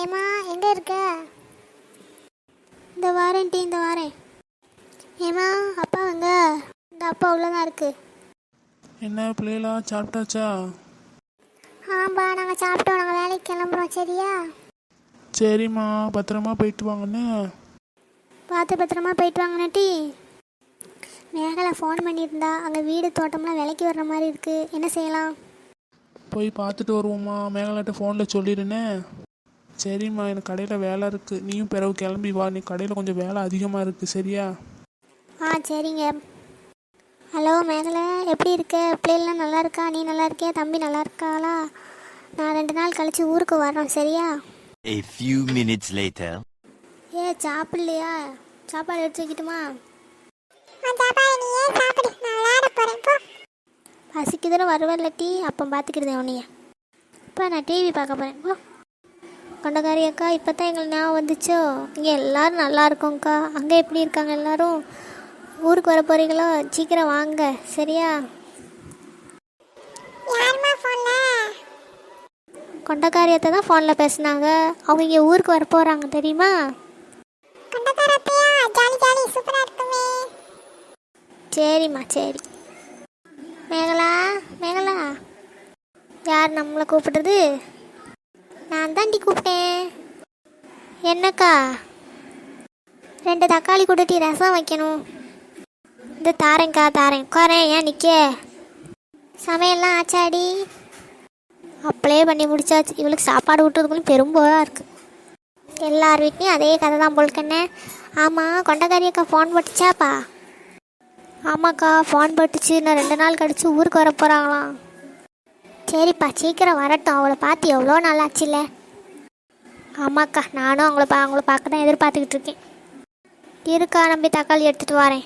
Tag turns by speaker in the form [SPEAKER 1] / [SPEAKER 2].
[SPEAKER 1] ஏமா எங்க இருக்க? இந்த வாரேன் டீ இந்த வாரேன். ஏமா அப்பா எங்க? இந்த அப்பா உள்ளதான் இருக்கு.
[SPEAKER 2] என்ன பிள்ளைகளா சாப்பிட்டாச்சா?
[SPEAKER 1] ஆம்பா நாங்கள் சாப்பிட்டோம். நாங்கள் வேலைக்கு கிளம்புறோம். சரியா?
[SPEAKER 2] சரிம்மா பத்திரமா போயிட்டு வாங்கன்னு
[SPEAKER 1] பார்த்து பத்திரமா போயிட்டு வாங்கண்ணா டீ. மேகலை ஃபோன் பண்ணியிருந்தா அங்கே வீடு தோட்டம்லாம் விலைக்கு வர்ற மாதிரி இருக்கு. என்ன செய்யலாம்?
[SPEAKER 2] போய் பார்த்துட்டு வருவோம்மா. மேகலாட்ட ஃபோனில் சொல்லிடுனே சரிம்மா எனக்கு கடையில் வேலை இருக்குது நீயும் பிறகு கிளம்பி வா. நீ கடையில் கொஞ்சம் வேலை அதிகமாக இருக்குது சரியா?
[SPEAKER 1] ஆ சரிங்க. ஹலோ மேகலை எப்படி இருக்க? பிள்ளைகள்லாம் நல்லா இருக்கா? நீ நல்லா இருக்கியா? தம்பி நல்லா இருக்காளா? நான் ரெண்டு நாள் கழிச்சு ஊருக்கு வரோம் சரியா?
[SPEAKER 3] A few minutes later.
[SPEAKER 1] ஏ சாப்பிடலையா? சாப்பாடு எடுத்து வைக்கட்டுமா? பசிக்குதுன்னு வருவல்ல டீ. அப்போ பார்த்துக்கிடுதேன் உன்னைய. இப்போ நான் டிவி பார்க்க போகிறேன் போ. கொண்டக்காரி அக்கா இப்போ தான் எங்களுக்கு ஞாபகம் வந்துச்சோ? இங்கே எல்லாரும் நல்லா இருக்கோங்க்கா அங்கே எப்படி இருக்காங்க எல்லாரும்? ஊருக்கு வர போகிறீங்களோ சீக்கிரம் வாங்க. சரியா? கொண்டக்காரியத்தை தான் ஃபோனில் பேசுனாங்க. அவங்க இங்கே ஊருக்கு வர போகிறாங்க தெரியுமா? சரிம்மா சரி. மேகலா மேகலா. யார் நம்மளை கூப்பிடுறது? நான் தாண்டி கூப்பிட்டேன். என்னக்கா? ரெண்டு தக்காளி கொடுத்து ரசம் வைக்கணும். இந்த தாரேங்க்கா தாரேன். உட்காரேன் ஏன் நிற்க சமையல்லாம் ஆச்சாடி? அப்படியே பண்ணி முடிச்சாச்சு. இவளுக்கு சாப்பாடு விட்டுறதுக்குள்ளே பெரும்போதாக இருக்குது எல்லார் வீட்லேயும் அதே கதை தான் போல்கண்ணே ஆமாம் கொண்டக்காரி அக்கா ஃபோன் போட்டுச்சாப்பா? ஆமாக்கா ஃபோன் போட்டுச்சு. இன்னும் ரெண்டு நாள் கழிச்சு ஊருக்கு வர போகிறாங்களாம் சரிப்பா சீக்கிரம் வரட்டும். அவளை பார்த்து எவ்வளோ நல்லாச்சுல்ல ஆமாக்கா நானும் அவங்கள பா அவங்கள பார்க்க தான் எதிர்பார்த்துக்கிட்டு இருக்கேன். இருக்கா நம்பி தக்காளி எடுத்துகிட்டு வரேன்.